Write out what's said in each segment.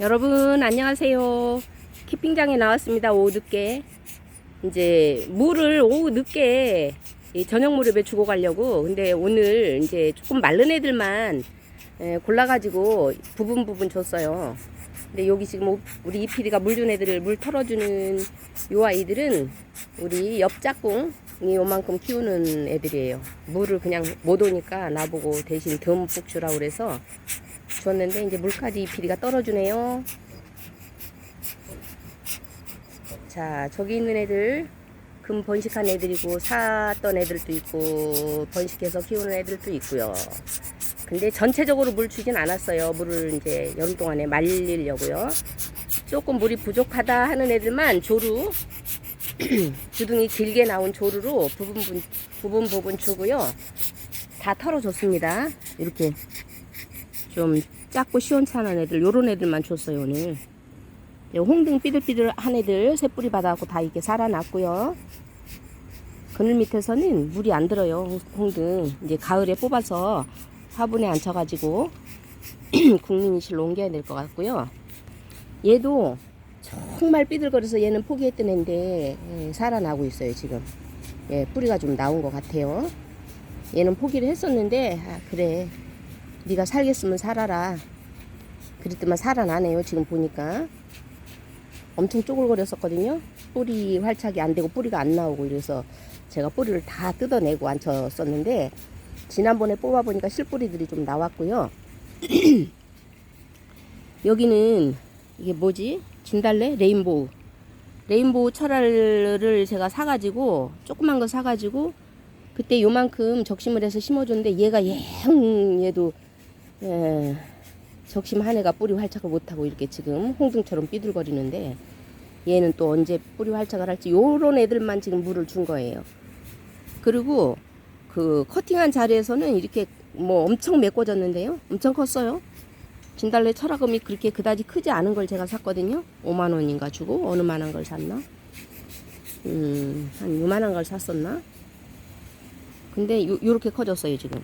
여러분 안녕하세요. 키핑장에 나왔습니다. 오후 늦게 이제 물을 오후 늦게 이 저녁 무렵에 주고 가려고. 근데 오늘 이제 조금 마른 애들만 에, 골라가지고 부분 부분 줬어요. 근데 여기 지금 오- 우리 이피디가 물 준 애들을 물 털어주는 요 아이들은 우리 옆 짝꿍이 요만큼 키우는 애들이에요. 물을 그냥 못 오니까 나보고 대신 듬뿍 주라 그래서 줬는데 이제 물까지 이피디가 떨어주네요. 자 저기 있는 애들 금 번식한 애들이고 샀던 애들도 있고 번식해서 키우는 애들도 있고요. 근데 전체적으로 물 주진 않았어요. 물을 이제 여름 동안에 말리려고요. 조금 물이 부족하다 하는 애들만 조루 주둥이 길게 나온 조루로 부분 부분 부분 부분 주고요. 다 털어줬습니다. 이렇게 좀 작고 시원찮은 애들 요런 애들만 줬어요 오늘. 요 홍등 삐들삐들한 애들 새뿌리 받아갖고 다 이렇게 살아났고요. 그늘 밑에서는 물이 안 들어요 홍- 홍등. 이제 가을에 뽑아서 화분에 앉혀가지고 국민이실로 옮겨야 될 것 같고요. 얘도 정말 삐들거려서 얘는 포기했던 애인데 예, 살아나고 있어요 지금. 예, 뿌리가 좀 나온 것 같아요. 얘는 포기를 했었는데 아, 그래 네가 살겠으면 살아라. 그랬더만 살아나네요. 지금 보니까 엄청 쪼글거렸었거든요. 뿌리 활착이 안 되고 뿌리가 안 나오고 이래서 제가 뿌리를 다 뜯어내고 앉혔었는데 지난번에 뽑아보니까 실뿌리들이 좀 나왔고요. 여기는 이게 뭐지? 진달래? 레인보우. 레인보우 철알을 제가 사가지고 조그만 거 사가지고 그때 요만큼 적심을 해서 심어줬는데 얘가 영 얘도 예, 적심 한 해가 뿌리 활착을 못하고 이렇게 지금 홍등처럼 삐들거리는데 얘는 또 언제 뿌리 활착을 할지 요런 애들만 지금 물을 준 거예요. 그리고 그 커팅한 자리에서는 이렇게 뭐 엄청 메꿔졌는데요. 엄청 컸어요. 진달래 철학음이 그렇게 그다지 크지 않은 걸 제가 샀거든요. 5만 원인가 주고 어느 만한 걸 샀나? 음, 한 요만한 걸 샀었나? 근데 요, 요렇게 커졌어요, 지금.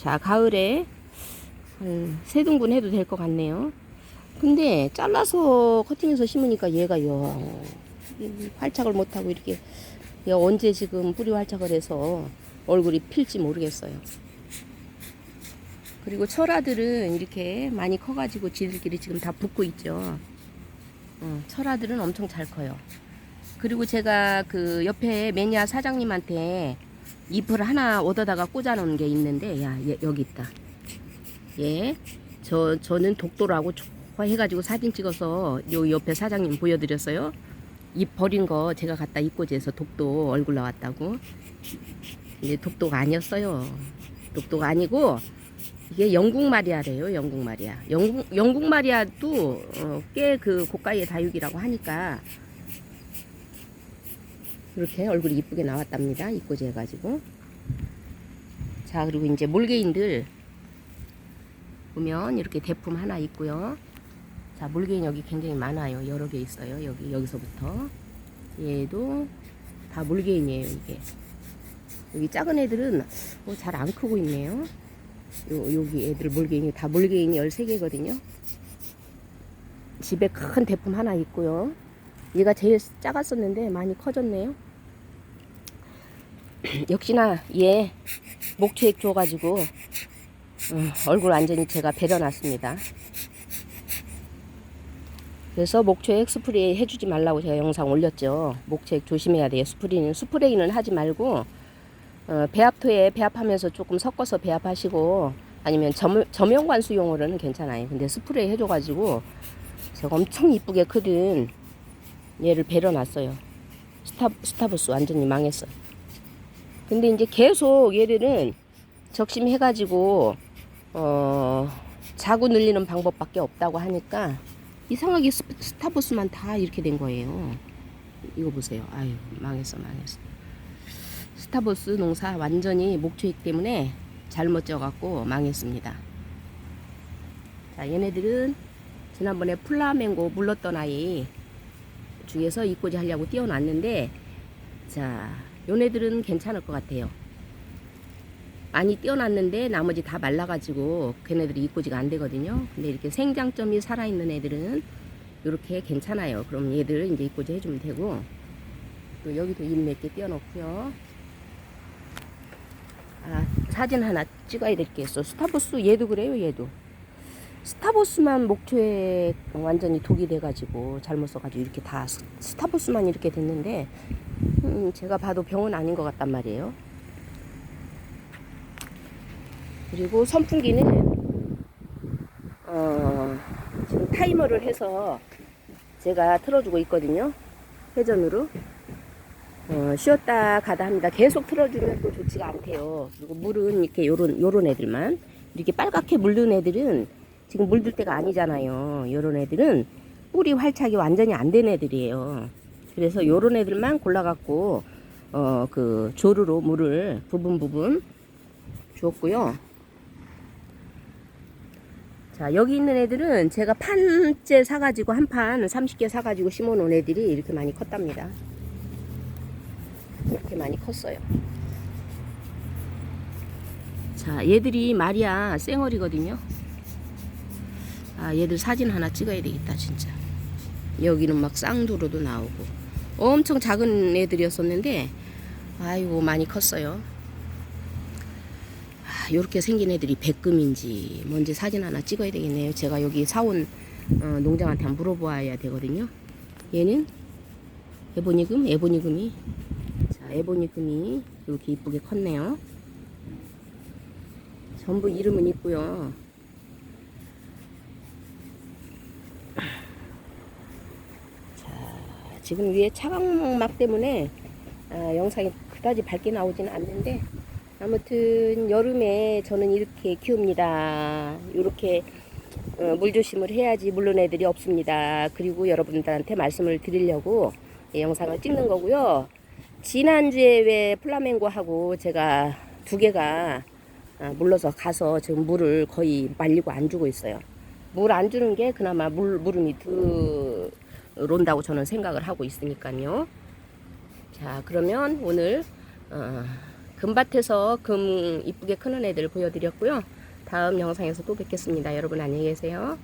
자, 가을에 한세 등분 해도 될 것 같네요. 근데 잘라서 커팅해서 심으니까 얘가 영 활착을 못하고 이렇게 얘가 언제 지금 뿌리 활착을 해서 얼굴이 필지 모르겠어요. 그리고 철아들은 이렇게 많이 커가지고 지들끼리 지금 다 붙고 있죠. 어, 철아들은 엄청 잘 커요. 그리고 제가 그 옆에 매니아 사장님한테 잎을 하나 얻어다가 꽂아놓은 게 있는데, 야, 얘, 여기 있다. 예. 저, 저는 독도라고 좋아해가지고 사진 찍어서 요 옆에 사장님 보여드렸어요. 잎 버린 거 제가 갖다 잎꽂이해서 독도 얼굴 나왔다고. 이제 독도가 아니었어요. 독도가 아니고, 이게 영국 마리아래요, 영국 마리아. 영국, 영국 마리아도 어, 꽤 그 고가의 다육이라고 하니까 이렇게 얼굴이 이쁘게 나왔답니다. 입고지 해가지고. 자, 그리고 이제 몰개인들 보면 이렇게 대품 하나 있고요. 자, 몰개인 여기 굉장히 많아요. 여러 개 있어요. 여기, 여기서부터. 얘도 다 몰개인이에요, 이게. 여기 작은 애들은 뭐잘안 크고 있네요. 요, 여기 애들 몰개인이 다 몰개인이 13개거든요. 집에 큰 대품 하나 있고요. 얘가 제일 작았었는데 많이 커졌네요. 역시나 얘 목초액 줘가지고 어, 얼굴 완전히 제가 베려놨습니다. 그래서 목초액 스프레이 해주지 말라고 제가 영상 올렸죠. 목초액 조심해야 돼요. 스프레이는 스프레이는 하지 말고 어, 배합토에 배합하면서 조금 섞어서 배합하시고 아니면 점, 점용관 수용으로는 괜찮아요. 근데 스프레이 해줘가지고 제가 엄청 이쁘게 크든 얘를 베려놨어요. 스타, 스타부스 완전히 망했어요. 근데 이제 계속 얘들은 적심해가지고, 어, 자구 늘리는 방법밖에 없다고 하니까 이상하게 스, 스타부스만 다 이렇게 된 거예요. 이거 보세요. 아유, 망했어, 망했어. 스타부스 농사 완전히 목초익 때문에 잘못 쪄갖고 망했습니다. 자, 얘네들은 지난번에 플라멩고 물렀던 아이 중에서 입고지 하려고 띄워놨는데 자 요네들은 괜찮을 것 같아요 많이 띄어놨는데 나머지 다 말라가지고 걔네들이 입고지가 안 되거든요. 근데 이렇게 생장점이 살아있는 애들은 이렇게 괜찮아요. 그럼 얘들 이제 입고지 해주면 되고 또 여기도 잎 몇개 띄어놓고요. 아 사진 하나 찍어야 될 게 있어. 스타보스 얘도 그래요. 얘도 스타보스만 목초에 완전히 독이 돼가지고 잘못 써가지고 이렇게 다 스- 스타보스만 이렇게 됐는데 음, 제가 봐도 병은 아닌 것 같단 말이에요. 그리고 선풍기는 어, 지금 타이머를 해서 제가 틀어주고 있거든요. 회전으로. 어, 쉬었다 가다 합니다. 계속 틀어주면 또 좋지가 않대요. 그리고 물은 이렇게 요런, 요런 애들만. 이렇게 빨갛게 물든 애들은 지금 물들 때가 아니잖아요. 요런 애들은 뿌리 활착이 완전히 안 된 애들이에요. 그래서 요런 애들만 골라갖고, 어, 그, 조르로 물을 부분 부분 주었고요. 자, 여기 있는 애들은 제가 판째 사가지고 한 판 30개 사가지고 심어 놓은 애들이 이렇게 많이 컸답니다. 이렇게 많이 컸어요. 자, 얘들이 말이야 쌩얼이거든요. 아, 얘들 사진 하나 찍어야 되겠다, 진짜. 여기는 막 쌍두로도 나오고. 엄청 작은 애들이었었는데, 아이고, 많이 컸어요. 아, 요렇게 생긴 애들이 백금인지 뭔지 사진 하나 찍어야 되겠네요. 제가 여기 사온 어, 농장한테 한번 물어봐야 되거든요. 얘는 에보니금, 에보니금이 자, 에보니금이 이렇게 이쁘게 컸네요. 전부 이름은 있고요. 지금 위에 차광막 때문에 아, 영상이 그다지 밝게 나오지는 않는데 아무튼 여름에 저는 이렇게 키웁니다. 이렇게 어, 물 조심을 해야지 물론 애들이 없습니다. 그리고 여러분들한테 말씀을 드리려고 이 영상을 찍는 거고요. 지난주에 왜 플라멩고하고 제가 두 개가 아, 물러서 가서 지금 물을 거의 말리고 안 주고 있어요. 물 안 주는 게 그나마 물, 물음이 들 어온다고 저는 생각을 하고 있으니까요. 자, 그러면 오늘, 어, 금밭에서 금 이쁘게 크는 애들 보여드렸고요. 다음 영상에서 또 뵙겠습니다. 여러분 안녕히 계세요.